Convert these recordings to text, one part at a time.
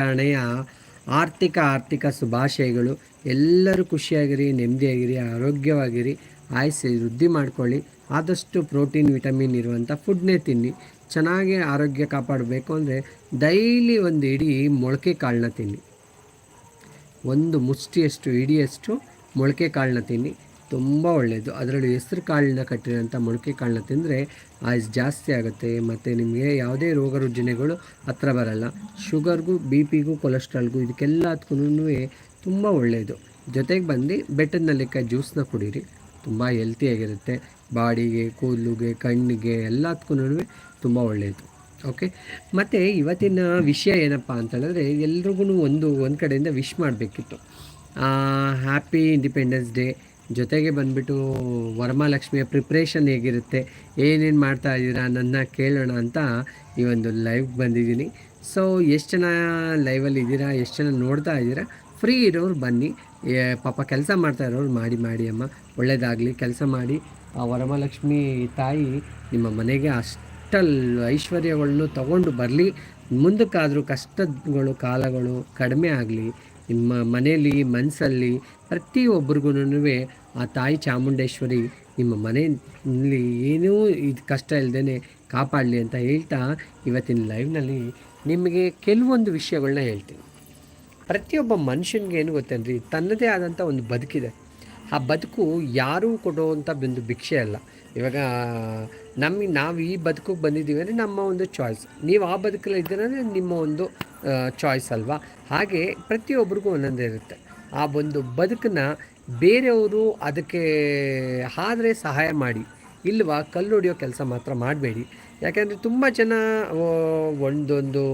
ಹಣೆಯ ಆರ್ಥಿಕ ಆರ್ಥಿಕ ಶುಭಾಶಯಗಳು. ಎಲ್ಲರೂ ಖುಷಿಯಾಗಿರಿ, ನೆಮ್ಮದಿಯಾಗಿರಿ, ಆರೋಗ್ಯವಾಗಿರಿ, ಆಯಸ್ಸು ವೃದ್ಧಿ ಮಾಡ್ಕೊಳ್ಳಿ. ಆದಷ್ಟು ಪ್ರೋಟೀನ್, ವಿಟಮಿನ್ ಇರುವಂಥ ಫುಡ್ನೇ ತಿನ್ನಿ. ಚೆನ್ನಾಗಿ ಆರೋಗ್ಯ ಕಾಪಾಡಬೇಕು ಅಂದರೆ ಡೈಲಿ ಒಂದು ಇಡೀ ಮೊಳಕೆ ಕಾಳನ್ನ ತಿನ್ನಿ. ಒಂದು ಮುಷ್ಟಿಯಷ್ಟು, ಇಡಿಯಷ್ಟು ಮೊಳಕೆ ಕಾಳನ್ನ ತಿನ್ನಿ. ತುಂಬ ಒಳ್ಳೆಯದು ಅದರಲ್ಲಿ ಹೆಸ್ರು ಕಾಳಿನ ಕಟ್ಟಿರೋಂಥ ಮೊಳಕೆ ಕಾಳನ್ನ ತಿಂದರೆ ಆಯ್ಸ್ ಜಾಸ್ತಿ ಆಗುತ್ತೆ. ಮತ್ತು ನಿಮಗೆ ಯಾವುದೇ ರೋಗ ರುಜಿನಗಳು ಹತ್ರ ಬರಲ್ಲ. ಶುಗರ್ಗೂ, ಬಿ ಪಿಗೂ, ಕೊಲೆಸ್ಟ್ರಾಲ್ಗೂ ಇದಕ್ಕೆಲ್ಲದಕ್ಕೂ ತುಂಬ ಒಳ್ಳೆಯದು ಜೊತೆಗೆ ಬಂದು ಬೆಟ್ಟದ ನಲ್ಲಿಕಾಯಿ ಜ್ಯೂಸನ್ನ ಕುಡೀರಿ. ತುಂಬ ಹೆಲ್ತಿಯಾಗಿರುತ್ತೆ ಬಾಡಿಗೆ, ಕೂದಲುಗೆ, ಕಣ್ಣಿಗೆ ಎಲ್ಲದಕ್ಕೂ ತುಂಬ ಒಳ್ಳೆಯದು ಓಕೆ ಮತ್ತು ಇವತ್ತಿನ ವಿಷಯ ಏನಪ್ಪ ಅಂತ ಹೇಳಿದ್ರೆ ಎಲ್ರಿಗೂ ಒಂದು ಒಂದು ಕಡೆಯಿಂದ ವಿಶ್ ಮಾಡಬೇಕಿತ್ತು. ಹ್ಯಾಪಿ ಇಂಡಿಪೆಂಡೆನ್ಸ್ ಡೇ ಜೊತೆಗೆ ಬಂದುಬಿಟ್ಟು ವರಮಹಾಲಕ್ಷ್ಮಿಯ ಪ್ರಿಪ್ರೇಷನ್ ಹೇಗಿರುತ್ತೆ, ಏನೇನು ಮಾಡ್ತಾ ಇದ್ದೀರಾ ನನ್ನ ಕೇಳೋಣ ಅಂತ ಈ ಒಂದು ಲೈವ್ ಬಂದಿದ್ದೀನಿ. ಸೊ ಎಷ್ಟು ಜನ ಲೈವಲ್ಲಿ ಇದ್ದೀರಾ, ಎಷ್ಟು ಜನ ನೋಡ್ತಾ ಇದ್ದೀರಾ ಫ್ರೀ ಇರೋರು ಬನ್ನಿ. ಪಾಪ ಕೆಲಸ ಮಾಡ್ತಾ ಇರೋರು ಮಾಡಿ ಮಾಡಿ ಅಮ್ಮ. ಒಳ್ಳೆಯದಾಗಲಿ ಕೆಲಸ ಮಾಡಿ. ಆ ವರಮಹಾಲಕ್ಷ್ಮಿ ತಾಯಿ ನಿಮ್ಮ ಮನೆಗೆ ಅಷ್ಟಲ್ ಐಶ್ವರ್ಯಗಳನ್ನು ತಗೊಂಡು ಬರಲಿ. ಮುಂದಕ್ಕಾದರೂ ಕಷ್ಟಗಳು, ಕಾಲಗಳು ಕಡಿಮೆ ಆಗಲಿ. ನಿಮ್ಮ ಮನೆಯಲ್ಲಿ ಮನಸ್ಸಲ್ಲಿ ಪ್ರತಿಯೊಬ್ಬರಿಗೂ ಆ ತಾಯಿ ಚಾಮುಂಡೇಶ್ವರಿ ನಿಮ್ಮ ಮನೆಯಲ್ಲಿ ಏನೂ ಇದು ಕಷ್ಟ ಇಲ್ಲದೇ ಕಾಪಾಡಲಿ ಅಂತ ಹೇಳ್ತಾ ಇವತ್ತಿನ ಲೈವ್ನಲ್ಲಿ ನಿಮಗೆ ಕೆಲವೊಂದು ವಿಷಯಗಳನ್ನ ಹೇಳ್ತೀನಿ. ಪ್ರತಿಯೊಬ್ಬ ಮನುಷ್ಯನಿಗೆ ಏನು ಗೊತ್ತೇನ್ರಿ? ತನ್ನದೇ ಆದಂಥ ಒಂದು ಬದುಕಿದೆ. ಆ ಬದುಕು ಯಾರೂ ಕೊಡುವಂಥ ಒಂದು ಭಿಕ್ಷೆ ಅಲ್ಲ. ಇವಾಗ ನಮಗೆ ನಾವು ಈ ಬದುಕಿಗೆ ಬಂದಿದ್ದೀವಿ ಅಂದರೆ ನಮ್ಮ ಒಂದು ಚಾಯ್ಸ್ ನೀವು ಆ ಬದುಕಲ್ಲಿ ಇದ್ದೀರ ನಿಮ್ಮ ಒಂದು ಚಾಯ್ಸ್ ಅಲ್ವಾ? ಹಾಗೆ ಪ್ರತಿಯೊಬ್ಬರಿಗೂ ಒಂದೊಂದೇ ಇರುತ್ತೆ. ಆ ಒಂದು ಬದುಕನ್ನ ಬೇರೆಯವರು ಅದಕ್ಕೆ ಆದರೆ ಸಹಾಯ ಮಾಡಿ. ಇಲ್ವಾ, ಕಲ್ಲು ಹೊಡೆಯೋ ಕೆಲಸ ಮಾತ್ರ ಮಾಡಬೇಡಿ. ಯಾಕೆಂದರೆ ತುಂಬ ಜನ ಒಂದೊಂದು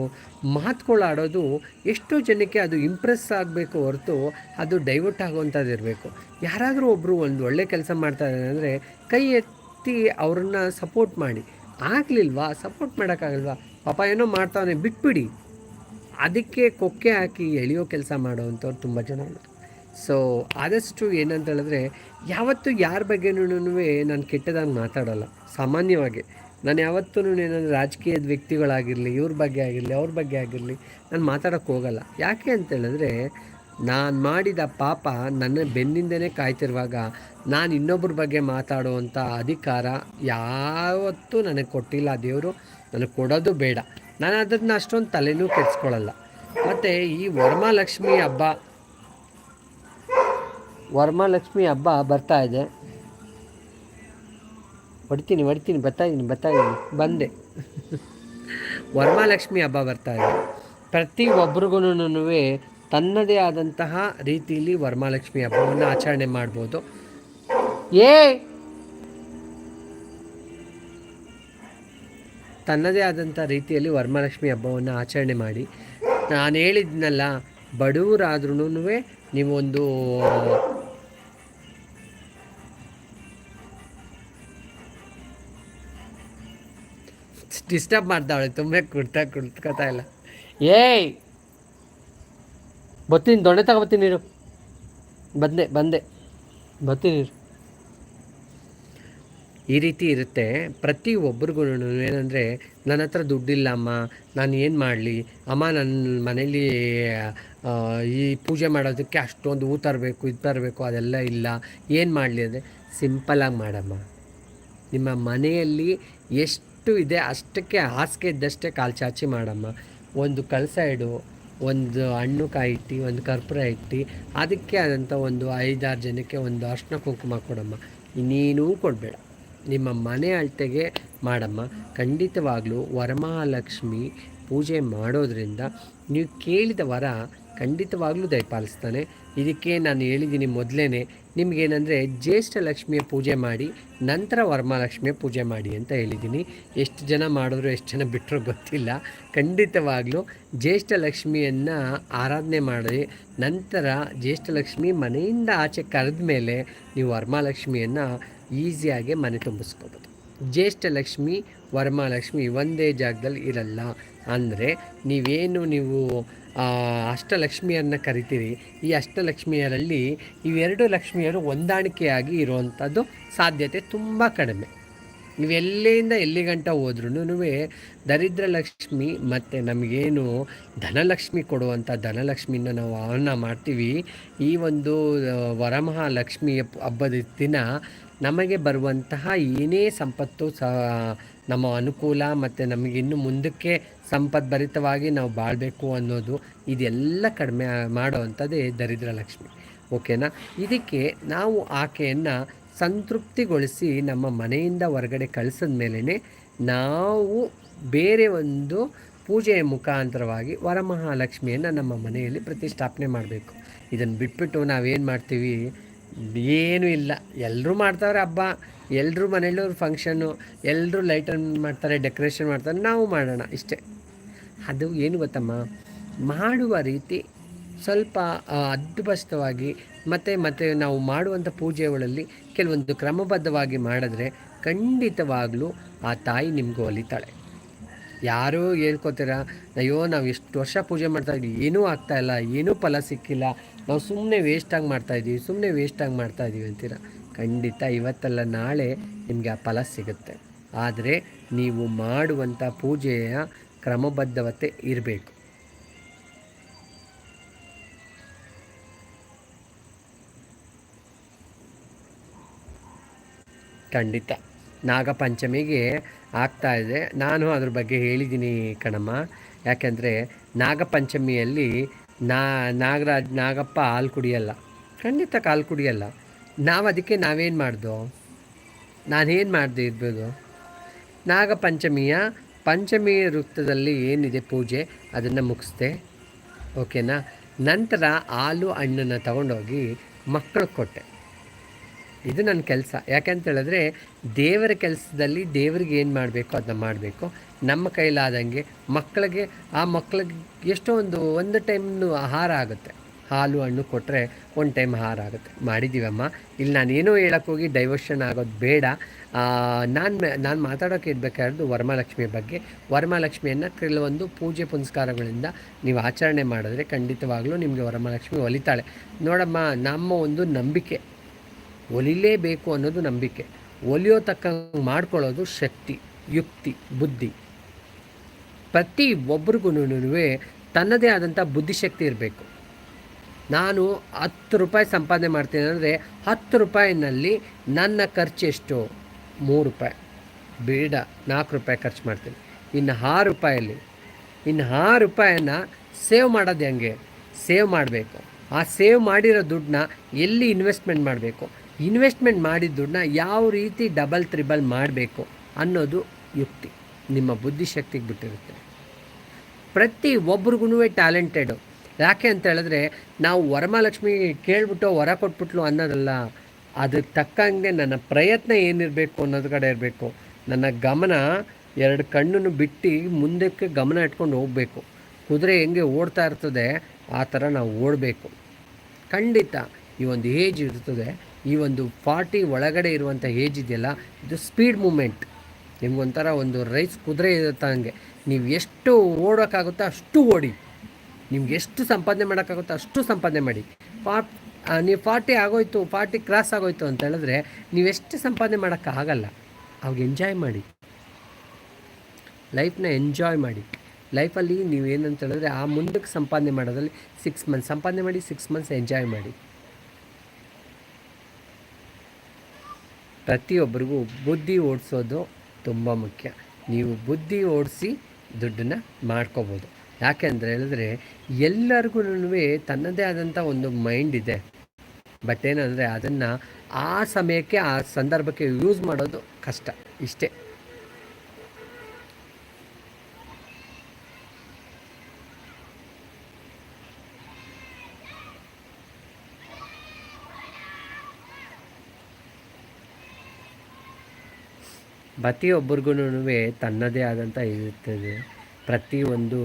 ಮಾತುಗಳಾಡೋದು ಎಷ್ಟೋ ಜನಕ್ಕೆ ಅದು ಇಂಪ್ರೆಸ್ ಆಗಬೇಕು ಹೊರತು ಅದು ಡೈವರ್ಟ್ ಆಗುವಂಥದ್ದು ಇರಬೇಕು. ಯಾರಾದರೂ ಒಬ್ಬರು ಒಂದು ಒಳ್ಳೆ ಕೆಲಸ ಮಾಡ್ತಾ ಇದ್ದಾರೆ ಅಂದರೆ ಕೈ ಎತ್ತಿ ಅವ್ರನ್ನ ಸಪೋರ್ಟ್ ಮಾಡಿ. ಆಗಲಿಲ್ವಾ? ಸಪೋರ್ಟ್ ಮಾಡೋಕ್ಕಾಗಲ್ವಾ? ಪಾಪ ಏನೋ ಮಾಡ್ತಾವನೆ, ಬಿಟ್ಬಿಡಿ. ಅದಕ್ಕೆ ಕೊಕ್ಕೆ ಹಾಕಿ ಎಳೆಯೋ ಕೆಲಸ ಮಾಡೋವಂಥವ್ರು ತುಂಬ ಜನ ಸೊ ಆದಷ್ಟು ಏನಂತ ಹೇಳಿದ್ರೆ, ಯಾವತ್ತೂ ಯಾರ ಬಗ್ಗೆನೂ ನಾನು ಕೆಟ್ಟದಾಗಿ ಮಾತಾಡೋಲ್ಲ. ಸಾಮಾನ್ಯವಾಗಿ. ನಾನು ಯಾವತ್ತೂ ಏನಾದರೂ ರಾಜಕೀಯದ ವ್ಯಕ್ತಿಗಳಾಗಿರಲಿ, ಇವ್ರ ಬಗ್ಗೆ ಆಗಿರಲಿ, ಅವ್ರ ಬಗ್ಗೆ ಆಗಿರಲಿ, ನಾನು ಮಾತಾಡೋಕ್ಕೆ ಹೋಗಲ್ಲ. ಯಾಕೆ ಅಂತೇಳಿದ್ರೆ ನಾನು ಮಾಡಿದ ಪಾಪ ನನ್ನ ಬೆನ್ನಿಂದನೇ ಕಾಯ್ತಿರುವಾಗ ನಾನು ಇನ್ನೊಬ್ಬರ ಬಗ್ಗೆ ಮಾತಾಡುವಂಥ ಅಧಿಕಾರ ಯಾವತ್ತೂ ನನಗೆ ಕೊಟ್ಟಿಲ್ಲ. ದೇವರು ನನಗೆ ಕೊಡೋದು ಬೇಡ. ನಾನು ಅದನ್ನು ಅಷ್ಟೊಂದು ತಲೆನೂ ಕೆಡಿಸ್ಕೊಳ್ಳಲ್ಲ ಮತ್ತು ಈ ವರಮಹಾಲಕ್ಷ್ಮಿ ಹಬ್ಬ ವರಮಹಾಲಕ್ಷ್ಮಿ ಹಬ್ಬ ಬರ್ತಾ ಇದೆ. ಹೊಡ್ತೀನಿ, ಹೊಡಿತೀನಿ ಬರ್ತಾ ಇದ್ದೀನಿ ಬರ್ತಾ ಇದ್ದೀನಿ ಬಂದೆ. ವರಮಹಾಲಕ್ಷ್ಮಿ ಹಬ್ಬ ಬರ್ತಾ ಇದೆ. ಪ್ರತಿ ಒಬ್ರಿಗೂ ತನ್ನದೇ ಆದಂತಹ ರೀತಿಯಲ್ಲಿ ವರಮಹಾಲಕ್ಷ್ಮಿ ಹಬ್ಬವನ್ನು ಆಚರಣೆ ಮಾಡ್ಬೋದು. ಏ! ತನ್ನದೇ ಆದಂಥ ರೀತಿಯಲ್ಲಿ ವರಮಹಾಲಕ್ಷ್ಮಿ ಹಬ್ಬವನ್ನು ಆಚರಣೆ ಮಾಡಿ. ನಾನು ಹೇಳಿದ್ನಲ್ಲ ಬಡವರಾದ್ರೂ ನೀವೊಂದು ಡಿಸ್ಟರ್ಬ್ ಮಾಡ್ತಾವಳೆ ತುಂಬ ಕುಡ್ತಾ ಕುಡ್ಕೋತಾ ಇಲ್ಲ. ಏಯ್! ಬತ್ತೀನಿ ದೊಣ್ಣೆ ತಗೋಬತ್ತೀನಿ ನೀರು ಬಂದೆ ಬಂದೆ. ಬರ್ತೀನಿ ನೀರು ಈ ರೀತಿ ಇರುತ್ತೆ. ಪ್ರತಿ ಒಬ್ರಿಗೂ ಏನಂದರೆ ನನ್ನ ಹತ್ರ ದುಡ್ಡಿಲ್ಲ ಅಮ್ಮ ನಾನು ಏನು ಮಾಡಲಿ? ಅಮ್ಮ ನನ್ನ ಮನೇಲಿ ಈ ಪೂಜೆ ಮಾಡೋದಕ್ಕೆ ಅಷ್ಟೊಂದು ಹೂ ತರಬೇಕು ಇದು ತರಬೇಕು ಅದೆಲ್ಲ ಇಲ್ಲ. ಏನು ಮಾಡಲಿ? ಅಂದರೆ ಸಿಂಪಲಾಗಿ ಮಾಡಮ್ಮ. ನಿಮ್ಮ ಮನೆಯಲ್ಲಿ ಎಷ್ಟು ಇದೆ, ಅಷ್ಟಕ್ಕೆ ಹಾಸಿಗೆ ಇದ್ದಷ್ಟೇ ಕಾಲು ಚಾಚಿ ಮಾಡಮ್ಮ. ಒಂದು ಕಳಸ ಇಡು, ಒಂದು ಹಣ್ಣು ಕಾಯಿ ಇಟ್ಟು, ಒಂದು ಕರ್ಪೂರ ಇಟ್ಟು, ಅದಕ್ಕೆ ಆದಂಥ ಒಂದು ಐದಾರು ಜನಕ್ಕೆ ಒಂದು ಅರ್ಶಿನ ಕುಂಕುಮ ಕೊಡಮ್ಮ. ಇನ್ನೇನೂ ಕೊಡಬೇಡ. ನಿಮ್ಮ ಮನೆ ಅಳತೆಗೆ ಮಾಡಮ್ಮ. ಖಂಡಿತವಾಗಲೂ ವರಮಹಾಲಕ್ಷ್ಮಿ ಪೂಜೆ ಮಾಡೋದ್ರಿಂದ ನೀವು ಕೇಳಿದ ವರ ಖಂಡಿತವಾಗ್ಲೂ ದಯಪಾಲಿಸ್ತಾನೆ ಇದಕ್ಕೆ ನಾನು ಹೇಳಿದ್ದೀನಿ ಮೊದಲೇ ನಿಮಗೇನೆಂದರೆ ಜ್ಯೇಷ್ಠ ಲಕ್ಷ್ಮಿಯ ಪೂಜೆ ಮಾಡಿ, ನಂತರ ವರಮಹಾಲಕ್ಷ್ಮಿಯ ಪೂಜೆ ಮಾಡಿ ಅಂತ ಹೇಳಿದ್ದೀನಿ. ಎಷ್ಟು ಜನ ಮಾಡಿದ್ರು, ಎಷ್ಟು ಜನ ಬಿಟ್ಟರು ಗೊತ್ತಿಲ್ಲ. ಖಂಡಿತವಾಗಲೂ ಜ್ಯೇಷ್ಠ ಲಕ್ಷ್ಮಿಯನ್ನು ಆರಾಧನೆ ಮಾಡಿ, ನಂತರ ಜ್ಯೇಷ್ಠ ಲಕ್ಷ್ಮಿ ಮನೆಯಿಂದ ಆಚೆ ಕರೆದ ಮೇಲೆ ನೀವು ವರಮಹಾಲಕ್ಷ್ಮಿಯನ್ನು ಈಸಿಯಾಗಿ ಮನೆ ತುಂಬಿಸ್ಕೋಬೋದು. ಜ್ಯೇಷ್ಠ ಲಕ್ಷ್ಮಿ ವರಮಹಾಲಕ್ಷ್ಮಿ ಒಂದೇ ಜಾಗದಲ್ಲಿ ಇರಲ್ಲ. ಅಂದರೆ ನೀವೇನು ನೀವು ಅಷ್ಟಲಕ್ಷ್ಮಿಯನ್ನು ಕರಿತೀರಿ. ಈ ಅಷ್ಟಲಕ್ಷ್ಮಿಯರಲ್ಲಿ ಇವೆರಡು ಲಕ್ಷ್ಮಿಯರು ಹೊಂದಾಣಿಕೆಯಾಗಿ ಇರುವಂಥದ್ದು ಸಾಧ್ಯತೆ ತುಂಬ ನೀವು ಎಲ್ಲಿಂದ ಎಲ್ಲಿ ಗಂಟ ಹೋದ್ರೂ ದರಿದ್ರ ಲಕ್ಷ್ಮಿ ಮತ್ತು ನಮಗೇನು ಧನಲಕ್ಷ್ಮಿ ಕೊಡುವಂಥ ಧನಲಕ್ಷ್ಮಿನ ನಾವು ಆಹ್ವಾನ ಮಾಡ್ತೀವಿ. ಈ ಒಂದು ವರಮಹಾಲಕ್ಷ್ಮಿ ಹಬ್ಬದ ದಿನ ನಮಗೆ ಬರುವಂತಹ ಏನೇ ಸಂಪತ್ತು ಸಹ ನಮ್ಮ ಅನುಕೂಲ ಮತ್ತು ನಮಗಿನ್ನು ಮುಂದಕ್ಕೆ ಸಂಪದ್ಭರಿತವಾಗಿ ನಾವು ಬಾಳಬೇಕು ಅನ್ನೋದು ಇದೆಲ್ಲ ಕಡಿಮೆ ಮಾಡುವಂಥದ್ದೇ ದರಿದ್ರ ಲಕ್ಷ್ಮಿ. ಓಕೆನಾ? ಇದಕ್ಕೆ ನಾವು ಆಕೆಯನ್ನು ಸಂತೃಪ್ತಿಗೊಳಿಸಿ ನಮ್ಮ ಮನೆಯಿಂದ ಹೊರಗಡೆ ಕಳಿಸಿದ ಮೇಲೇ ನಾವು ಬೇರೆ ಒಂದು ಪೂಜೆಯ ಮುಖಾಂತರವಾಗಿ ವರಮಹಾಲಕ್ಷ್ಮಿಯನ್ನು ನಮ್ಮ ಮನೆಯಲ್ಲಿ ಪ್ರತಿಷ್ಠಾಪನೆ ಮಾಡಬೇಕು. ಇದನ್ನು ಬಿಟ್ಬಿಟ್ಟು ನಾವೇನು ಮಾಡ್ತೀವಿ? ಏನೂ ಇಲ್ಲ. ಎಲ್ಲರೂ ಮಾಡ್ತಾವ್ರೆ ಹಬ್ಬ. ಎಲ್ಲರೂ ಮನೆಯಲ್ಲೂ ಫಂಕ್ಷನ್ನು ಎಲ್ಲರೂ ಲೈಟನ್ ಮಾಡ್ತಾರೆ ಡೆಕೋರೇಷನ್ ಮಾಡ್ತಾರೆ, ನಾವು ಮಾಡೋಣ ಇಷ್ಟೇ. ಅದು ಏನು ಗೊತ್ತಮ್ಮ? ಮಾಡುವ ರೀತಿ ಸ್ವಲ್ಪ ಅದ್ಭುತವಾಗಿ ಮತ್ತು ಮತ್ತು ನಾವು ಮಾಡುವಂಥ ಪೂಜೆಗಳಲ್ಲಿ ಕೆಲವೊಂದು ಕ್ರಮಬದ್ಧವಾಗಿ ಮಾಡಿದ್ರೆ ಖಂಡಿತವಾಗಲೂ ಆ ತಾಯಿ ನಿಮಗೂ ಒಲಿತಾಳೆ ಯಾರೂ ಹೇಳ್ಕೊತೀರ, ಅಯ್ಯೋ, ನಾವು ಎಷ್ಟು ವರ್ಷ ಪೂಜೆ ಮಾಡ್ತಾಯಿದ್ವಿ ಏನೂ ಆಗ್ತಾಯಿಲ್ಲ ಏನೂ ಫಲ ಸಿಕ್ಕಿಲ್ಲ, ನಾವು ಸುಮ್ಮನೆ ವೇಸ್ಟಾಗಿ ಮಾಡ್ತಾಯಿದ್ದೀವಿ ಸುಮ್ಮನೆ ವೇಸ್ಟಾಗಿ ಮಾಡ್ತಾಯಿದ್ದೀವಿ ಅಂತೀರ. ಖಂಡಿತ ಇವತ್ತಲ್ಲ, ನಾಳೆ ನಿಮಗೆ ಆ ಫಲ ಸಿಗುತ್ತೆ. ಆದರೆ ನೀವು ಮಾಡುವಂಥ ಪೂಜೆಯ ಕ್ರಮಬದ್ಧವತೆ ಇರಬೇಕು. ಖಂಡಿತ. ನಾಗಪಂಚಮಿಗೆ ಆಗ್ತಾ ಇದೆ. ನಾನು ಅದ್ರ ಬಗ್ಗೆ ಹೇಳಿದ್ದೀನಿ ಕಣಮ್ಮ. ಯಾಕೆಂದರೆ ನಾಗಪಂಚಮಿಯಲ್ಲಿ ನಾಗರಾಜ್ ನಾಗಪ್ಪ ಹಾಲು ಕುಡಿಯಲ್ಲ. ಖಂಡಿತ ಕಾಲು ಕುಡಿಯಲ್ಲ. ನಾವು ಅದಕ್ಕೆ ನಾವೇನು ಮಾಡ್ದೋ? ನಾನೇನು ಮಾಡಿದೆ ಇರ್ಬೋದು? ನಾಗಪಂಚಮಿಯ ಪಂಚಮಿ ವೃತ್ತದಲ್ಲಿ ಏನಿದೆ ಪೂಜೆ? ಅದನ್ನು ಮುಗಿಸ್ದೆ. ಓಕೆನಾ? ನಂತರ ಹಾಲು ಹಣ್ಣನ್ನು ತಗೊಂಡೋಗಿ ಮಕ್ಕಳಿಗೆ ಕೊಟ್ಟೆ. ಇದು ನನ್ನ ಕೆಲಸ. ಯಾಕೆಂತ ಹೇಳಿದ್ರೆ, ದೇವರ ಕೆಲಸದಲ್ಲಿ ದೇವರಿಗೆ ಏನು ಮಾಡಬೇಕು ಅದನ್ನ ಮಾಡಬೇಕು. ನಮ್ಮ ಕೈಲಾದಂಗೆ ಮಕ್ಕಳಿಗೆ ಆ ಮಕ್ಕಳಿಗೆ ಎಷ್ಟೋ ಒಂದು ಒಂದು ಟೈಮ್ನು ಆಹಾರ ಆಗುತ್ತೆ. ಹಾಲು ಹಣ್ಣು ಕೊಟ್ಟರೆ ಒಂದು ಟೈಮ್ ಹಾರಾಗುತ್ತೆ. ಮಾಡಿದ್ದೀವಮ್ಮ ಇಲ್ಲಿ ನಾನೇನೋ ಹೇಳೋಕ್ಕೋಗಿ ಡೈವರ್ಷನ್ ಆಗೋದು ಬೇಡ. ನಾನು ನಾನು ಮಾತಾಡೋಕೆ ಇರಬೇಕಾದ್ದು ವರಮಹಾಲಕ್ಷ್ಮಿಯ ಬಗ್ಗೆ. ವರಮಹಾಲಕ್ಷ್ಮಿಯನ್ನು ಕೆಲವೊಂದು ಪೂಜೆ ಪುನಸ್ಕಾರಗಳಿಂದ ನೀವು ಆಚರಣೆ ಮಾಡಿದ್ರೆ ಖಂಡಿತವಾಗ್ಲೂ ನಿಮಗೆ ವರಮಹಾಲಕ್ಷ್ಮಿ ಒಲಿತಾಳೆ. ನೋಡಮ್ಮ, ನಮ್ಮ ಒಂದು ನಂಬಿಕೆ. ಒಲಿಲೇಬೇಕು ಅನ್ನೋದು ನಂಬಿಕೆ. ಒಲಿಯೋ ತಕ್ಕ ಮಾಡ್ಕೊಳ್ಳೋದು ಶಕ್ತಿ, ಯುಕ್ತಿ, ಬುದ್ಧಿ. ಪ್ರತಿ ಒಬ್ರಿಗೂ ತನ್ನದೇ ಆದಂಥ ಬುದ್ಧಿಶಕ್ತಿ ಇರಬೇಕು. ನಾನು ಹತ್ತು ರೂಪಾಯಿ ಸಂಪಾದನೆ ಮಾಡ್ತೀನಿ ಅಂದರೆ ಹತ್ತು ರೂಪಾಯಿನಲ್ಲಿ ನನ್ನ ಖರ್ಚು ಎಷ್ಟು? ಮೂರು ರೂಪಾಯಿ. ಬೇಡ, ನಾಲ್ಕು ರೂಪಾಯಿ ಖರ್ಚು ಮಾಡ್ತೀನಿ. ಇನ್ನು ಆರು ರೂಪಾಯಲ್ಲಿ, ಇನ್ನು ಆರು ರೂಪಾಯನ್ನು ಸೇವ್ ಮಾಡೋದು ಹೆಂಗೆ? ಸೇವ್ ಮಾಡಬೇಕು. ಆ ಸೇವ್ ಮಾಡಿರೋ ದುಡ್ಡನ್ನ ಎಲ್ಲಿ ಇನ್ವೆಸ್ಟ್ಮೆಂಟ್ ಮಾಡಬೇಕು? ಇನ್ವೆಸ್ಟ್ಮೆಂಟ್ ಮಾಡಿದ ದುಡ್ಡನ್ನ ಯಾವ ರೀತಿ ಡಬಲ್, ತ್ರಿಬಲ್ ಮಾಡಬೇಕು ಅನ್ನೋದು ಯುಕ್ತಿ. ನಿಮ್ಮ ಬುದ್ಧಿಶಕ್ತಿಗೆ ಬಿಟ್ಟಿರುತ್ತೆ. ಪ್ರತಿ ಒಬ್ರಿಗೂ ಟ್ಯಾಲೆಂಟೆಡು ಯಾಕೆ ಅಂತ ಹೇಳಿದ್ರೆ, ನಾವು ವರಮಹಾಲಕ್ಷ್ಮಿ ಕೇಳ್ಬಿಟ್ಟು ವರ ಕೊಟ್ಬಿಟ್ಲು ಅನ್ನೋದಲ್ಲ ಅದಕ್ಕೆ ತಕ್ಕಂಗೆ ನನ್ನ ಪ್ರಯತ್ನ ಏನಿರಬೇಕು ಅನ್ನೋದು ಕಡೆ ಇರಬೇಕು. ನನ್ನ ಗಮನ ಎರಡು ಕಣ್ಣನ್ನು ಬಿಟ್ಟು ಮುಂದಕ್ಕೆ ಗಮನ ಇಟ್ಕೊಂಡು ಹೋಗಬೇಕು. ಕುದುರೆ ಹೆಂಗೆ ಓಡ್ತಾ ಇರ್ತದೆ, ಆ ಥರ ನಾವು ಓಡಬೇಕು. ಖಂಡಿತ ಈ ಒಂದು ಏಜ್ ಇರ್ತದೆ, ಈ ಒಂದು ಫಾರ್ಟಿ ಒಳಗಡೆ ಇರುವಂಥ ಏಜ್ ಇದೆಯಲ್ಲ, ಇದು ಸ್ಪೀಡ್ ಮೂಮೆಂಟ್. ನಿಮ್ಗೊಂಥರ ಒಂದು ರೈಸ್ ಕುದುರೆ ಇರುತ್ತಂಗೆ. ನೀವು ಎಷ್ಟು ಓಡೋಕ್ಕಾಗುತ್ತೋ ಅಷ್ಟು ಓಡಿ. ನಿಮ್ಗೆ ಎಷ್ಟು ಸಂಪಾದನೆ ಮಾಡೋಕ್ಕಾಗುತ್ತೋ ಅಷ್ಟು ಸಂಪಾದನೆ ಮಾಡಿ. ಫಾರ್ಟ್ ನೀವು ಫಾರ್ಟಿ ಆಗೋಯ್ತು, ಫಾರ್ಟಿ ಕ್ರಾಸ್ ಆಗೋಯ್ತು ಅಂತ ಹೇಳಿದ್ರೆ ನೀವೆಷ್ಟು ಸಂಪಾದನೆ ಮಾಡೋಕ್ಕಾಗಲ್ಲ ಅವಾಗ ಎಂಜಾಯ್ ಮಾಡಿ. ಲೈಫ್ನ ಎಂಜಾಯ್ ಮಾಡಿ. ಲೈಫಲ್ಲಿ ನೀವು ಏನಂತ ಹೇಳಿದ್ರೆ ಆ ಮುಂದಕ್ಕೆ ಸಂಪಾದನೆ ಮಾಡೋದ್ರಲ್ಲಿ ಸಿಕ್ಸ್ ಮಂತ್ಸ್ ಸಂಪಾದನೆ ಮಾಡಿ ಸಿಕ್ಸ್ ಮಂತ್ಸ್ ಎಂಜಾಯ್ ಮಾಡಿ. ಪ್ರತಿಯೊಬ್ಬರಿಗೂ ಬುದ್ಧಿ ಓಡಿಸೋದು ತುಂಬ ಮುಖ್ಯ. ನೀವು ಬುದ್ಧಿ ಓಡಿಸಿ ದುಡ್ಡನ್ನು ಮಾಡ್ಕೋಬೋದು. ಯಾಕೆ ಅಂದರೆ ಹೇಳಿದ್ರೆ ಎಲ್ಲರಿಗೂ ತನ್ನದೇ ಆದಂಥ ಒಂದು ಮೈಂಡ್ ಇದೆ. ಬಟ್ ಏನಂದರೆ ಅದನ್ನು ಆ ಸಮಯಕ್ಕೆ, ಆ ಸಂದರ್ಭಕ್ಕೆ ಯೂಸ್ ಮಾಡೋದು ಕಷ್ಟ. ಇಷ್ಟೇ. ಪ್ರತಿಯೊಬ್ಬರಿಗೂ ತನ್ನದೇ ಆದಂಥ ಇರುತ್ತದೆ. ಪ್ರತಿಯೊಂದು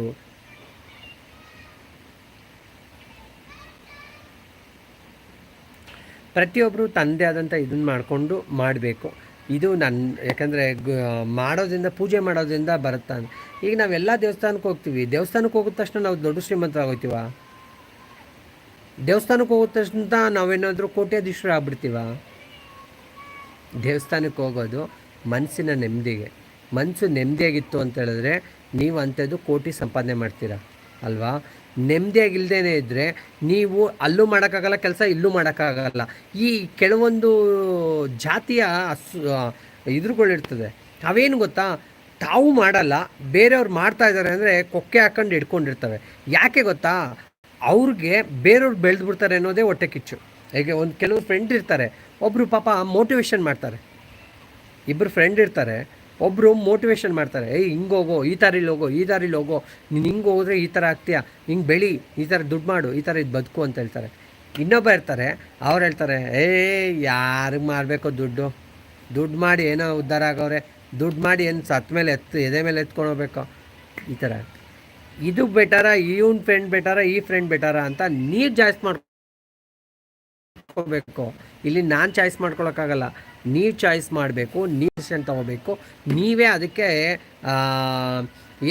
ಪ್ರತಿಯೊಬ್ಬರು ತಂದೆ ಆದಂಥ ಇದನ್ನು ಮಾಡಿಕೊಂಡು ಮಾಡಬೇಕು. ಇದು ನನ್ನ ಯಾಕಂದರೆ ಮಾಡೋದ್ರಿಂದ, ಪೂಜೆ ಮಾಡೋದ್ರಿಂದ ಬರುತ್ತಾ ಈಗ ನಾವೆಲ್ಲ ದೇವಸ್ಥಾನಕ್ಕೆ ಹೋಗ್ತೀವಿ. ದೇವಸ್ಥಾನಕ್ಕೆ ಹೋಗಿದ ತಕ್ಷಣ ನಾವು ದೊಡ್ಡ ಶ್ರೀಮಂತರಾಗೋಗ್ತೀವ ದೇವಸ್ಥಾನಕ್ಕೆ ಹೋಗಿದ ತಕ್ಷಣ ನಾವೇನಾದರೂ ಕೋಟ್ಯಾಧೀಶರು ಆಗ್ಬಿಡ್ತೀವ? ದೇವಸ್ಥಾನಕ್ಕೆ ಹೋಗೋದು ಮನಸ್ಸಿನ ನೆಮ್ಮದಿಗೆ. ಮನಸ್ಸು ನೆಮ್ಮದಿಯಾಗಿತ್ತು ಅಂತ ಹೇಳಿದ್ರೆ ನೀವು ಅಂಥದ್ದು ಕೋಟಿ ಸಂಪಾದನೆ ಮಾಡ್ತೀರಾ? ಅಲ್ವಾ? ನೆಮ್ಮದಿಯಾಗಿಲ್ದೇ ಇದ್ದರೆ ನೀವು ಅಲ್ಲೂ ಮಾಡೋಕ್ಕಾಗಲ್ಲ, ಕೆಲಸ ಇಲ್ಲೂ ಮಾಡೋಕ್ಕಾಗಲ್ಲ. ಈ ಕೆಲವೊಂದು ಜಾತಿಯ ಇದ್ರುಗಳಿರ್ತದೆ. ಅವೇನು ಗೊತ್ತಾ? ತಾವು ಮಾಡಲ್ಲ, ಬೇರೆಯವ್ರು ಮಾಡ್ತಾ ಇದ್ದಾರೆ ಅಂದರೆ ಕೊಕ್ಕೆ ಹಾಕೊಂಡು ಇಟ್ಕೊಂಡಿರ್ತವೆ ಯಾಕೆ ಗೊತ್ತಾ? ಅವ್ರಿಗೆ ಬೇರೆಯವ್ರು ಬೆಳೆದ್ಬಿಡ್ತಾರೆ ಅನ್ನೋದೇ ಹೊಟ್ಟೆ ಕಿಚ್ಚು. ಈಗ ಒಂದು ಕೆಲವು ಫ್ರೆಂಡ್ ಇರ್ತಾರೆ. ಒಬ್ಬರು ಪಾಪ ಮೋಟಿವೇಶನ್ ಮಾಡ್ತಾರೆ. ಇಬ್ಬರು ಫ್ರೆಂಡ್ ಇರ್ತಾರೆ. ಒಬ್ಬರು ಮೋಟಿವೇಶನ್ ಮಾಡ್ತಾರೆ. ಏಯ್, ಹಿಂಗೆ ಹೋಗೋ, ಈ ದಾರಿಲಿ ಹೋಗೋ, ಈ ದಾರಿಲಿ ಹೋಗೋ. ನೀನು ಹಿಂಗೆ ಹೋದ್ರೆ ಈ ಥರ ಆಗ್ತೀಯ? ಹಿಂಗೆ ಬೆಳಿ, ಈ ಥರ ದುಡ್ಡು ಮಾಡು, ಈ ಥರ ಇದು ಬದುಕು ಅಂತ ಹೇಳ್ತಾರೆ. ಇನ್ನೊಬ್ಬ ಇರ್ತಾರೆ ಅವ್ರು ಹೇಳ್ತಾರೆ, ಏ, ಯಾರಿಗೆ ಮಾಡಬೇಕು ದುಡ್ಡು? ದುಡ್ಡು ಮಾಡಿ ಏನೋ ಉದ್ಧಾರ ಆಗೋರೆ. ದುಡ್ಡು ಮಾಡಿ ಏನು ಸತ್ತ ಮೇಲೆ ಎತ್ತು, ಎದೆ ಮೇಲೆ ಎತ್ಕೊಂಡು ಹೋಗ್ಬೇಕು? ಈ ಥರ ಇದು ಬೆಟರ ಇವನ್ ಫ್ರೆಂಡ್ ಬೆಟರ, ಈ ಫ್ರೆಂಡ್ ಬೆಟರ ಅಂತ ನೀವು ಚಾಯ್ಸ್ ಮಾಡ್ಕೋಬೇಕು ಇಲ್ಲಿ ನಾನು ಚಾಯ್ಸ್ ಮಾಡ್ಕೊಳಕ್ಕಾಗಲ್ಲ ನೀವು ಚಾಯ್ಸ್ ಮಾಡಬೇಕು, ನೀವು ಡಿಸಿಷನ್ ತೊಗೋಬೇಕು, ನೀವೇ ಅದಕ್ಕೆ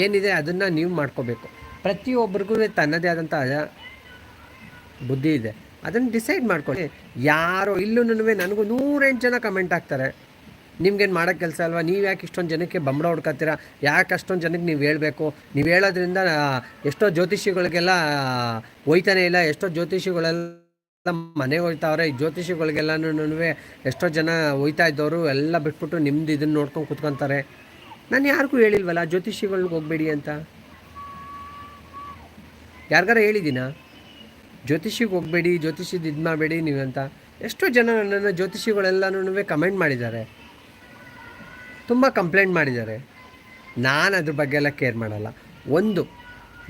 ಏನಿದೆ ಅದನ್ನು ನೀವು ಮಾಡ್ಕೋಬೇಕು. ಪ್ರತಿಯೊಬ್ಬರಿಗೂ ತನ್ನದೇ ಆದಂಥ ಬುದ್ಧಿ ಇದೆ. ಅದನ್ನು ಡಿಸೈಡ್ ಮಾಡ್ಕೊಳ್ಳಿ. ಯಾರೋ ಇಲ್ಲೂ ನನಗೂ ನೂರೆಂಟು ಜನ ಕಮೆಂಟ್ ಹಾಕ್ತಾರೆ. ನಿಮ್ಗೇನು ಮಾಡೋಕ್ಕೆ ಕೆಲಸ ಅಲ್ವಾ? ನೀವು ಯಾಕೆ ಇಷ್ಟೊಂದು ಜನಕ್ಕೆ ಬಂಬಳ ಹೊಡ್ಕೊತೀರಾ ಯಾಕೆ ಅಷ್ಟೊಂದು ಜನಕ್ಕೆ ನೀವು ಹೇಳಬೇಕು? ನೀವು ಹೇಳೋದ್ರಿಂದ, ಎಷ್ಟೋ ಜ್ಯೋತಿಷಿಗಳಿಗೆಲ್ಲ ಹೋಯ್ತಾನೆ ಇಲ್ಲ, ಎಷ್ಟೋ ಜ್ಯೋತಿಷಿಗಳೆಲ್ಲ ಮನೆಗೆ ಹೋಯ್ತಾವ್ರೆ ಈ ಜ್ಯೋತಿಷಿಗಳಿಗೆಲ್ಲನೂ ಎಷ್ಟೋ ಜನ ಹೋಯ್ತಾ ಇದ್ದವರು, ಎಲ್ಲ ಬಿಟ್ಬಿಟ್ಟು ನಿಮ್ದು ಇದನ್ನು ನೋಡ್ಕೊಂಡು ಕುತ್ಕೊತಾರೆ. ನಾನು ಯಾರಿಗೂ ಹೇಳಿಲ್ವಲ್ಲ, ಜ್ಯೋತಿಷಿಗಳಿಗೆ ಹೋಗಬೇಡಿ ಅಂತ? ಯಾರಿಗಾರ ಹೇಳಿದ್ದೀನಾ? ಜ್ಯೋತಿಷಿಗೆ ಹೋಗಬೇಡಿ, ಜ್ಯೋತಿಷಿದು ಇದು ಮಾಡಬೇಡಿ ನೀವಂತ. ಎಷ್ಟೋ ಜನ ನನ್ನನ್ನು ಜ್ಯೋತಿಷಿಗಳೆಲ್ಲನೂ ಕಮೆಂಟ್ ಮಾಡಿದ್ದಾರೆ. ತುಂಬ ಕಂಪ್ಲೇಂಟ್ ಮಾಡಿದ್ದಾರೆ. ನಾನು ಅದ್ರ ಬಗ್ಗೆ ಎಲ್ಲ ಕೇರ್ ಮಾಡಲ್ಲ. ಒಂದು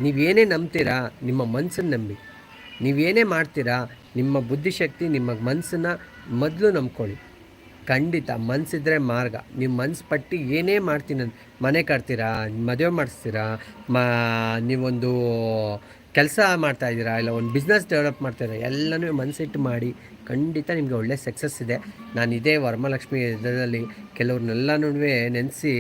ನೀವೇನೇ ನಂಬ್ತೀರಾ, ನಿಮ್ಮ ಮನಸ್ಸನ್ನು ನಂಬಿ. ನೀವೇನೇ ಮಾಡ್ತೀರಾ, ನಿಮ್ಮ ಬುದ್ಧಿಶಕ್ತಿ, ನಿಮ್ಮ ಮನಸ್ಸನ್ನು ಮೊದಲು ನಂಬ್ಕೊಳ್ಳಿ. ಖಂಡಿತ ಮನಸ್ಸಿದ್ರೆ ಮಾರ್ಗ. ನೀವು ಮನಸ್ಸು ಪಟ್ಟು ಏನೇ ಮಾಡ್ತೀನಿ ಮನೆ ಕಟ್ತೀರಾ, ಮದುವೆ ಮಾಡಿಸ್ತೀರಾ, ಮಾ, ನೀವೊಂದು ಕೆಲಸ ಮಾಡ್ತಾ ಇದ್ದೀರಾ, ಇಲ್ಲ ಒಂದು ಬಿಸ್ನೆಸ್ ಡೆವಲಪ್ ಮಾಡ್ತಾಯಿದ್ದೀರಾ ಎಲ್ಲನೂ ಮನಸ್ಸಿಟ್ಟು ಮಾಡಿ ಖಂಡಿತ ನಿಮಗೆ ಒಳ್ಳೆ ಸಕ್ಸಸ್ ಇದೆ. ನಾನು ಇದೇ ವರಮಹಾಲಕ್ಷ್ಮಿ ಇದರಲ್ಲಿ ಕೆಲವ್ರನ್ನೆಲ್ಲನೂ ನೆನೆಸಿ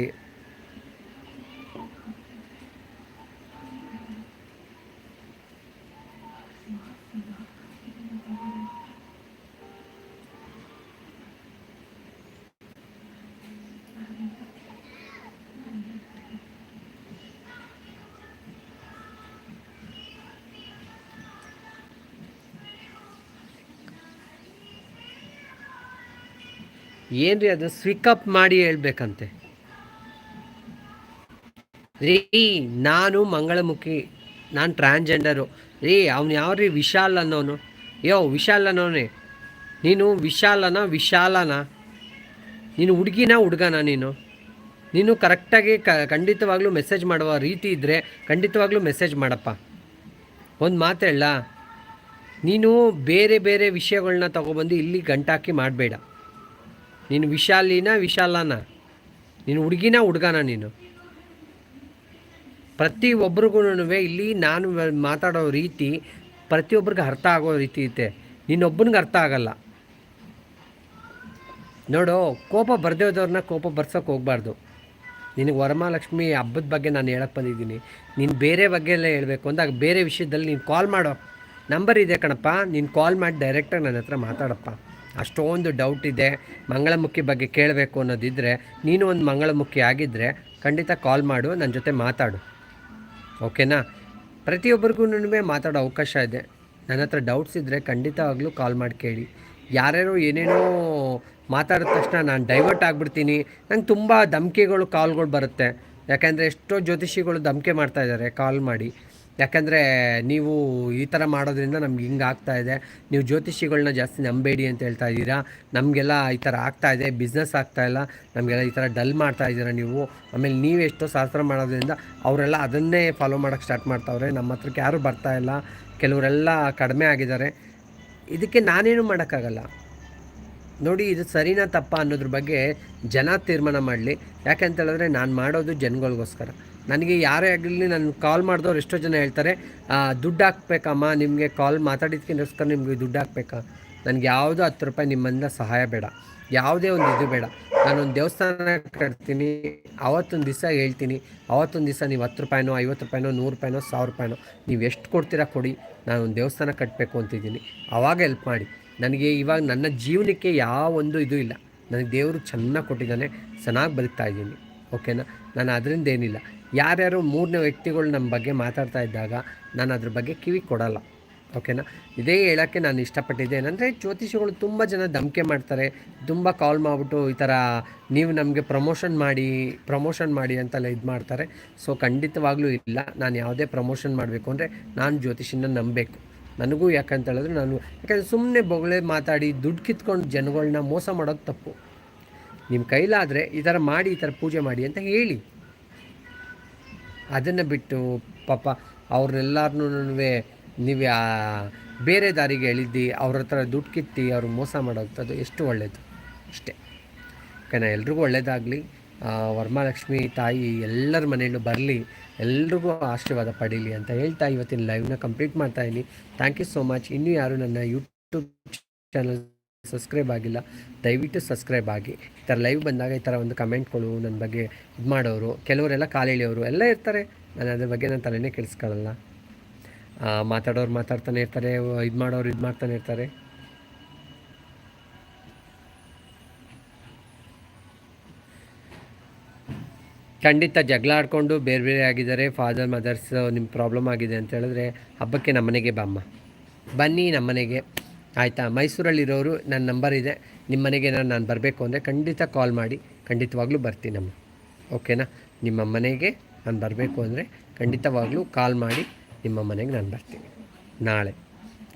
ಏನ್ರಿ ಅದು ಸ್ವಿಕಪ್ ಮಾಡಿ ಹೇಳ್ಬೇಕಂತೆ? ರೀ, ನಾನು ಮಂಗಳಮುಖಿ, ನಾನು ಟ್ರಾನ್ಸ್ಜೆಂಡರು. ರೀ, ಅವ್ನು ಯಾವ ರೀ ವಿಶಾಲ್ ಅನ್ನೋನು? ಯೋ, ವಿಶಾಲ್ ಅನ್ನೋನೇ. ನೀನು ವಿಶಾಲನ ವಿಶಾಲನ. ನೀನು ಹುಡುಗಿನ ಹುಡುಗನ ನೀನು. ನೀನು ಕರೆಕ್ಟಾಗಿ ಕ, ಖಂಡಿತವಾಗ್ಲೂ ಮೆಸೇಜ್ ಮಾಡುವ ರೀತಿ ಇದ್ದರೆ ಖಂಡಿತವಾಗ್ಲೂ ಮೆಸೇಜ್ ಮಾಡಪ್ಪ. ಒಂದು ಮಾತೇಳ ನೀನು ಬೇರೆ ಬೇರೆ ವಿಷಯಗಳನ್ನ ತಗೊಬಂದು ಇಲ್ಲಿ ಗಂಟಾಕಿ ಮಾಡಬೇಡ. ನೀನು ವಿಶಾಲಿನ ವಿಶಾಲನ. ನೀನು ಹುಡುಗಿನ ಹುಡುಗನ ನೀನು. ಪ್ರತಿಯೊಬ್ಬರಿಗೂ ಇಲ್ಲಿ ನಾನು ಮಾತಾಡೋ ರೀತಿ ಪ್ರತಿಯೊಬ್ಬರಿಗೆ ಅರ್ಥ ಆಗೋ ರೀತಿ ಇದೆ ನೀನೊಬ್ಬನಿಗೆ ಅರ್ಥ ಆಗಲ್ಲ. ನೋಡು, ಕೋಪ ಬರ್ದೇ ಹೋದವ್ರನ್ನ ಕೋಪ ಬರ್ಸೋಕೆ ಹೋಗಬಾರ್ದು. ನಿನಗೆ ವರಮಹಾಲಕ್ಷ್ಮಿ ಹಬ್ಬದ ಬಗ್ಗೆ ನಾನು ಹೇಳಕ್ಕೆ ಬಂದಿದ್ದೀನಿ. ನೀನು ಬೇರೆ ಬಗ್ಗೆ ಎಲ್ಲ ಹೇಳಬೇಕು ಅಂದಾಗ ಬೇರೆ ವಿಷಯದಲ್ಲಿ ನೀನು ಕಾಲ್ ಮಾಡೋ ನಂಬರ್ ಇದೆ ಕಣಪ್ಪ. ನೀನು ಕಾಲ್ ಮಾಡಿ ಡೈರೆಕ್ಟಾಗಿ ನನ್ನ ಹತ್ರ ಮಾತಾಡಪ್ಪ. ಅಷ್ಟೊಂದು ಡೌಟ್ ಇದೆ. ಮಂಗಳಮುಖಿ ಬಗ್ಗೆ ಕೇಳಬೇಕು ಅನ್ನೋದಿದ್ದರೆ ನೀನು ಒಂದು ಮಂಗಳಮುಖಿ ಆಗಿದ್ದರೆ ಖಂಡಿತ ಕಾಲ್ ಮಾಡು ನನ್ನ ಜೊತೆ ಮಾತಾಡು. ಓಕೆನಾ ಪ್ರತಿಯೊಬ್ಬರಿಗೂ ಮಾತಾಡೋ ಅವಕಾಶ ಇದೆ. ನನ್ನ ಹತ್ರ ಡೌಟ್ಸ್ ಇದ್ದರೆ ಖಂಡಿತವಾಗ್ಲೂ ಕಾಲ್ ಮಾಡಿ ಕೇಳಿ. ಯಾರ್ಯಾರೋ ಏನೇನೋ ಮಾತಾಡಿದ ತಕ್ಷಣ ನಾನು ಡೈವರ್ಟ್ ಆಗಿಬಿಡ್ತೀನಿ. ನಂಗೆ ತುಂಬ ಧಮಕಿಗಳು ಕಾಲ್ಗಳು ಬರುತ್ತೆ. ಯಾಕೆಂದರೆ ಎಷ್ಟೋ ಜ್ಯೋತಿಷಿಗಳು ಧಮಕೆ ಮಾಡ್ತಾ ಇದ್ದಾರೆ ಕಾಲ್ ಮಾಡಿ. ಯಾಕಂದರೆ ನೀವು ಈ ಥರ ಮಾಡೋದ್ರಿಂದ ನಮ್ಗೆ ಹಿಂಗೆ ಆಗ್ತಾ ಇದೆ. ನೀವು ಜ್ಯೋತಿಷಿಗಳನ್ನ ಜಾಸ್ತಿ ನಂಬೇಡಿ ಅಂತ ಹೇಳ್ತಾ ಇದ್ದೀರಾ. ನಮಗೆಲ್ಲ ಈ ಥರ ಆಗ್ತಾ ಇದೆ ಬಿಸ್ನೆಸ್ ಆಗ್ತಾ ಇಲ್ಲ, ನಮಗೆಲ್ಲ ಈ ಥರ ಡಲ್ ಮಾಡ್ತಾ ಇದ್ದೀರಾ ನೀವು. ಆಮೇಲೆ ನೀವು ಎಷ್ಟೋ ಶಾಸ್ತ್ರ ಮಾಡೋದ್ರಿಂದ ಅವರೆಲ್ಲ ಅದನ್ನೇ ಫಾಲೋ ಮಾಡೋಕ್ಕೆ ಸ್ಟಾರ್ಟ್ ಮಾಡ್ತಾವ್ರೆ. ನಮ್ಮ ಹತ್ರಕ್ಕೆ ಯಾರೂ ಬರ್ತಾ ಇಲ್ಲ. ಕೆಲವರೆಲ್ಲ ಕಡಿಮೆ ಆಗಿದ್ದಾರೆ. ಇದಕ್ಕೆ ನಾನೇನು ಮಾಡೋಕ್ಕಾಗಲ್ಲ. ನೋಡಿ, ಇದು ಸರಿನಾ ತಪ್ಪಾ ಅನ್ನೋದ್ರ ಬಗ್ಗೆ ಜನ ತೀರ್ಮಾನ ಮಾಡಲಿ. ಯಾಕೆಂತ ಹೇಳಿದ್ರೆ, ನಾನು ಮಾಡೋದು ಜನಗಳಿಗೋಸ್ಕರ. ನನಗೆ ಯಾರೇ ಆಗಲಿ ನಾನು ಕಾಲ್ ಮಾಡಿದವ್ರು ಎಷ್ಟೋ ಜನ ಹೇಳ್ತಾರೆ ದುಡ್ಡು ಹಾಕ್ಬೇಕಮ್ಮ, ನಿಮಗೆ ಕಾಲ್ ಮಾತಾಡಿದ್ಕಿಗೋಸ್ಕರ ನಿಮಗೆ ದುಡ್ಡು ಹಾಕ್ಬೇಕಾ? ನನಗೆ ಯಾವುದೋ ಹತ್ತು ರೂಪಾಯಿ ನಿಮ್ಮಿಂದ ಸಹಾಯ ಬೇಡ. ಯಾವುದೇ ಒಂದು ಇದು ಬೇಡ. ನಾನೊಂದು ದೇವಸ್ಥಾನ ಕಟ್ತೀನಿ, ಅವತ್ತೊಂದು ದಿವಸ ಹೇಳ್ತೀನಿ, ಅವತ್ತೊಂದು ದಿವಸ ನೀವು ಹತ್ತು ರೂಪಾಯಿನೋ, ಐವತ್ತು ರೂಪಾಯಿನೋ, ನೂರು ರೂಪಾಯಿನೋ, ಸಾವಿರ ರೂಪಾಯಿನೋ, ನೀವು ಎಷ್ಟು ಕೊಡ್ತೀರಾ ಕೊಡಿ ನಾನು ಒಂದು ದೇವಸ್ಥಾನ ಕಟ್ಟಬೇಕು ಅಂತಿದ್ದೀನಿ. ಆವಾಗ ಹೆಲ್ಪ್ ಮಾಡಿ. ನನಗೆ ಇವಾಗ ನನ್ನ ಜೀವನಕ್ಕೆ ಯಾವ ಒಂದು ಇದು ಇಲ್ಲ. ನನಗೆ ದೇವರು ಚೆನ್ನಾಗಿ ಕೊಟ್ಟಿದ್ದಾನೆ, ಚೆನ್ನಾಗಿ ಬದುಕ್ತಾ ಇದ್ದೀನಿ. ಓಕೆನಾ ನಾನು ಅದರಿಂದ ಏನಿಲ್ಲ. ಯಾರ್ಯಾರು ಮೂರನೇ ವ್ಯಕ್ತಿಗಳು ನಮ್ಮ ಬಗ್ಗೆ ಮಾತಾಡ್ತಾ ಇದ್ದಾಗ ನಾನು ಅದ್ರ ಬಗ್ಗೆ ಕಿವಿ ಕೊಡಲ್ಲ. ಓಕೆನಾ ಇದೇ ಹೇಳೋಕ್ಕೆ ನಾನು ಇಷ್ಟಪಟ್ಟಿದ್ದೆ. ಏನಂದರೆ ಜ್ಯೋತಿಷಿಗಳು ತುಂಬ ಜನ ಧಮಕೆ ಮಾಡ್ತಾರೆ. ತುಂಬ ಕಾಲ್ ಮಾಡಿಬಿಟ್ಟು ಈ ಥರ ನೀವು ನಮಗೆ ಪ್ರಮೋಷನ್ ಮಾಡಿ ಪ್ರಮೋಷನ್ ಮಾಡಿ ಅಂತೆಲ್ಲ ಇದು ಮಾಡ್ತಾರೆ. ಸೊ ಖಂಡಿತವಾಗ್ಲೂ ಇಲ್ಲ. ನಾನು ಯಾವುದೇ ಪ್ರಮೋಷನ್ ಮಾಡಬೇಕು ಅಂದರೆ ನಾನು ಜ್ಯೋತಿಷಿನ ನಂಬಬೇಕು. ನನಗೂ ಯಾಕಂತೇಳಿದ್ರೆ ನಾನು ಯಾಕಂದರೆ ಸುಮ್ಮನೆ ಬೊಗಳೆ ಮಾತಾಡಿ ದುಡ್ಡು ಕಿತ್ಕೊಂಡು ಜನಗಳನ್ನ ಮೋಸ ಮಾಡೋದು ತಪ್ಪು. ನಿಮ್ಮ ಕೈಲಾದರೆ ಈ ಥರ ಮಾಡಿ, ಈ ಥರ ಪೂಜೆ ಮಾಡಿ ಅಂತ ಹೇಳಿ. ಅದನ್ನು ಬಿಟ್ಟು ಪಾಪ ಅವ್ರನ್ನೆಲ್ಲರನ್ನೂ ನೀವು ಬೇರೆ ದಾರಿಗೆ ಎಳಿದ್ದು, ಅವ್ರ ಹತ್ರ ದುಡ್ಡು ಕಿತ್ತಿ ಅವ್ರಿಗೆ ಮೋಸ ಮಾಡೋದು ಎಷ್ಟು ಒಳ್ಳೆಯದು ಅಷ್ಟೇ. ಓಕೆನಾ ಎಲ್ರಿಗೂ ಒಳ್ಳೆಯದಾಗಲಿ ವರಮಹಾಲಕ್ಷ್ಮಿ ತಾಯಿ ಎಲ್ಲರ ಮನೆಯಲ್ಲೂ ಬರಲಿ, ಎಲ್ರಿಗೂ ಆಶೀರ್ವಾದ ಪಡೀಲಿ ಅಂತ ಹೇಳ್ತಾ ಇವತ್ತಿನ ಲೈವ್ನ ಕಂಪ್ಲೀಟ್ ಮಾಡ್ತಾ ಇದ್ದೀನಿ. ಥ್ಯಾಂಕ್ ಯು ಸೋ ಮಚ್ ಇನ್ನೂ ಯಾರು ನನ್ನ ಯೂಟ್ಯೂಬ್ ಚಾನಲ್ ಸಬ್ಸ್ಕ್ರೈಬ್ ಆಗಿಲ್ಲ, ದಯವಿಟ್ಟು ಸಬ್ಸ್ಕ್ರೈಬ್ ಆಗಿ. ಈ ಥರ ಲೈವ್ ಬಂದಾಗ ಈ ಥರ ಒಂದು ಕಮೆಂಟ್ಗಳು ನನ್ನ ಬಗ್ಗೆ ಇದು ಮಾಡೋರು. ಕೆಲವರೆಲ್ಲ ಕಾಲೆಳೆಯೋರು ಎಲ್ಲ ಇರ್ತಾರೆ. ನಾನು ಅದ್ರ ಬಗ್ಗೆ ನಾನು ತಲೆನೇ ಕೆಡಿಸ್ಕೊಳ್ಳಲ್ಲ ಮಾತಾಡೋರು ಮಾತಾಡ್ತಾನೆ ಇರ್ತಾರೆ, ಇದು ಮಾಡೋರು ಇದು ಮಾಡ್ತಾನೆ ಇರ್ತಾರೆ. ಖಂಡಿತ ಜಗಳ ಆಡ್ಕೊಂಡು ಬೇರೆ ಬೇರೆ ಆಗಿದ್ದಾರೆ. ಫಾದರ್ ಮದರ್ಸ್ ನಿಮ್ಮ ಪ್ರಾಬ್ಲಮ್ ಆಗಿದೆ ಅಂತ ಹೇಳಿದ್ರೆ ಹಬ್ಬಕ್ಕೆ ನಮ್ಮನೆಗೆ ಬಾಮ್ಮ ಬನ್ನಿ ನಮ್ಮನೆಗೆ ಆಯಿತಾ? ಮೈಸೂರಲ್ಲಿರೋರು ನನ್ನ ನಂಬರ್ ಇದೆ. ನಿಮ್ಮ ಮನೆಗೆ ನಾನು ನಾನು ಬರಬೇಕು ಅಂದರೆ ಖಂಡಿತ ಕಾಲ್ ಮಾಡಿ. ಖಂಡಿತವಾಗ್ಲೂ ಬರ್ತೀನಮ್ಮ ಓಕೆನಾ ನಿಮ್ಮ ಮನೆಗೆ ನಾನು ಬರಬೇಕು ಅಂದರೆ ಖಂಡಿತವಾಗ್ಲೂ ಕಾಲ್ ಮಾಡಿ ನಿಮ್ಮ ಮನೆಗೆ ನಾನು ಬರ್ತೀನಿ. ನಾಳೆ.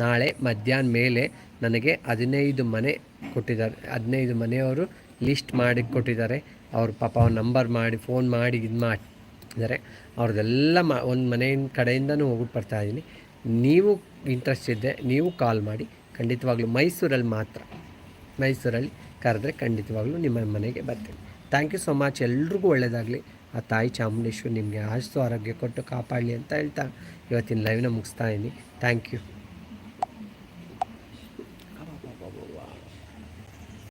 ನಾಳೆ ಮಧ್ಯಾಹ್ನ ಮೇಲೆ ನನಗೆ ಹದಿನೈದು ಮನೆ ಕೊಟ್ಟಿದ್ದಾರೆ. ಹದಿನೈದು ಮನೆಯವರು ಲಿಸ್ಟ್ ಮಾಡಿ ಕೊಟ್ಟಿದ್ದಾರೆ. ಅವ್ರ ಪಾಪ ಅವ್ರ ನಂಬರ್ ಮಾಡಿ ಫೋನ್ ಮಾಡಿ, ಇದು ಮಾಡಿದ್ದಾರೆ ಅವ್ರದ್ದೆಲ್ಲ ಮ ಒಂದು ಮನೆಯಿಂದ, ಕಡೆಯಿಂದನೂ ಹೋಗ್ಬಿಟ್ಟು ಬರ್ತಾ ಇದ್ದೀನಿ ನೀವು ಇಂಟ್ರೆಸ್ಟ್ ಇದ್ದೆ ನೀವು ಕಾಲ್ ಮಾಡಿ. ಖಂಡಿತವಾಗ್ಲೂ ಮೈಸೂರಲ್ಲಿ ಮಾತ್ರ. ಮೈಸೂರಲ್ಲಿ ಕರೆದ್ರೆ ಖಂಡಿತವಾಗ್ಲೂ ನಿಮ್ಮ ಮನೆಗೆ ಬರ್ತೀನಿ. ಥ್ಯಾಂಕ್ ಯು ಸೊ ಮಚ್ ಎಲ್ರಿಗೂ ಒಳ್ಳೆಯದಾಗಲಿ ಆ ತಾಯಿ ಚಾಮುಂಡೇಶ್ವರಿ ನಿಮಗೆ ಆಸ್ತು ಆರೋಗ್ಯ ಕೊಟ್ಟು ಕಾಪಾಡಲಿ ಅಂತ ಹೇಳ್ತಾ ಇವತ್ತಿನ ಲೈವ್ನ ಮುಗಿಸ್ತಾ ಇದ್ದೀನಿ ಥ್ಯಾಂಕ್ ಯು